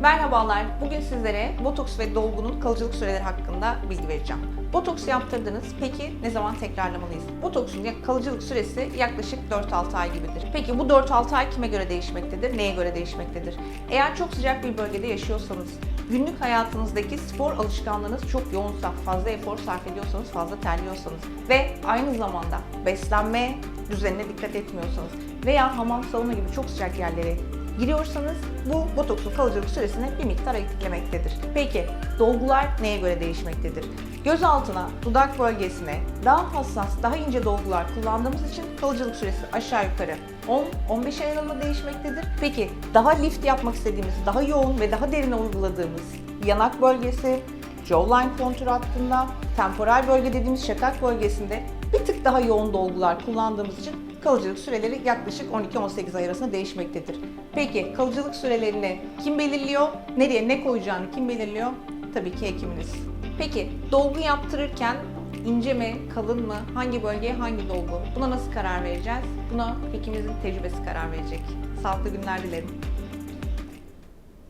Merhabalar, bugün sizlere botoks ve dolgunun kalıcılık süreleri hakkında bilgi vereceğim. Botoks yaptırdınız, peki ne zaman tekrarlamalıyız? Botoksun kalıcılık süresi yaklaşık 4-6 ay gibidir. Peki bu 4-6 ay kime göre değişmektedir, neye göre değişmektedir? Eğer çok sıcak bir bölgede yaşıyorsanız, günlük hayatınızdaki spor alışkanlığınız çok yoğunsa, fazla efor sarf ediyorsanız, fazla terliyorsanız ve aynı zamanda beslenme düzenine dikkat etmiyorsanız veya hamam sauna gibi çok sıcak yerlere giriyorsanız bu botoksun kalıcılık süresini bir miktar eklemektedir. Peki dolgular neye göre değişmektedir? Göz altına, dudak bölgesine daha hassas, daha ince dolgular kullandığımız için kalıcılık süresi aşağı yukarı 10-15 ay aralığında değişmektedir. Peki daha lift yapmak istediğimiz, daha yoğun ve daha derine uyguladığımız yanak bölgesi, jawline kontur hattında, temporal bölge dediğimiz şakak bölgesinde bir tık daha yoğun dolgular kullandığımız için kalıcılık süreleri yaklaşık 12-18 ay arasında değişmektedir. Peki kalıcılık sürelerini kim belirliyor? Nereye ne koyacağını kim belirliyor? Tabii ki hekiminiz. Peki dolgu yaptırırken ince mi, kalın mı, hangi bölgeye hangi dolgu? Buna nasıl karar vereceğiz? Buna hekimimizin tecrübesi karar verecek. Sağlıklı günler dilerim.